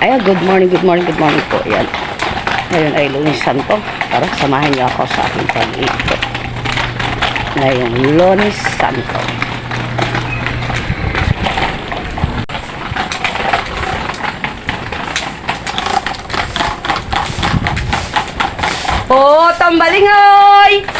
Ayan, good morning, good morning, good morning po. Ayan. Ngayon ay lunes santo. Tara, samahan niyo ako sa aking pag-iikot. Ngayong lunes santo. Putang balingoy!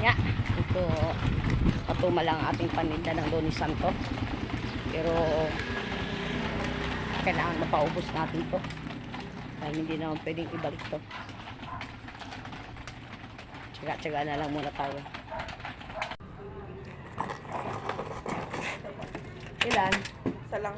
Nga. Ito, patuma lang ang ating paninda ng Lunis Santo. Pero, kailangan mapaubos natin to. Dahil hindi naman pwedeng ibalik to. Tsaga-tsaga na lang muna tayo. Ilan? Isa lang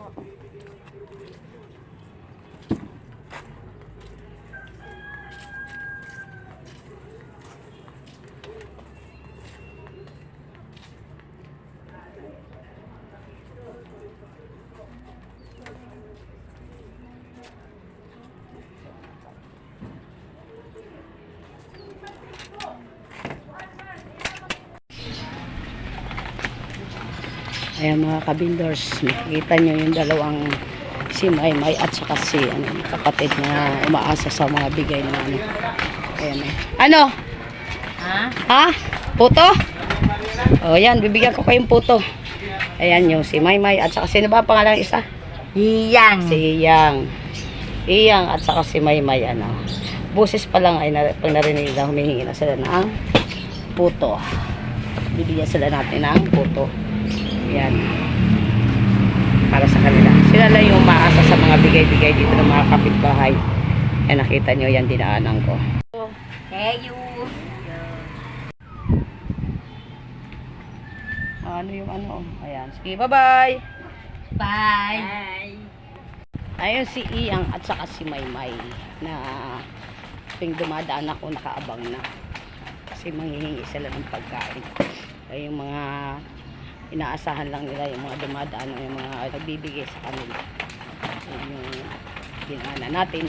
Ayan mga kabindors, makikita nyo yung dalawang si Maymay at saka si ano, kapatid na umaasa sa mga bigay ng ano. Ayan eh. Ano? Ha? Ha? Puto? O yan, bibigyan ko kayong puto. Ayan yung si Maymay at saka sino ba ang pangalan ng isa? Iyang. Si Iyang. Iyang at saka si Maymay ano. Buses pa lang ay nar- pag narinig na humihingi na sila ng puto. Bibigyan sila natin ng puto. Yan. Para sa kanila. Sila lang yung maasa sa mga bigay-bigay dito ng mga kapitbahay. Yan nakita nyo yan dinaanan ko. Hey, you. Ano yung ano? Ayan. Sige, bye-bye. Bye. Bye. Ayun si Iyang at saka si Maymay na tuwing dumadaan ako nakaabang na. Kasi manghihingi sila ng pagkain. Ay yung mga inaasahan lang nila yung mga dumadaan yung mga nagbibigay sa kanila. Yun yung ginana natin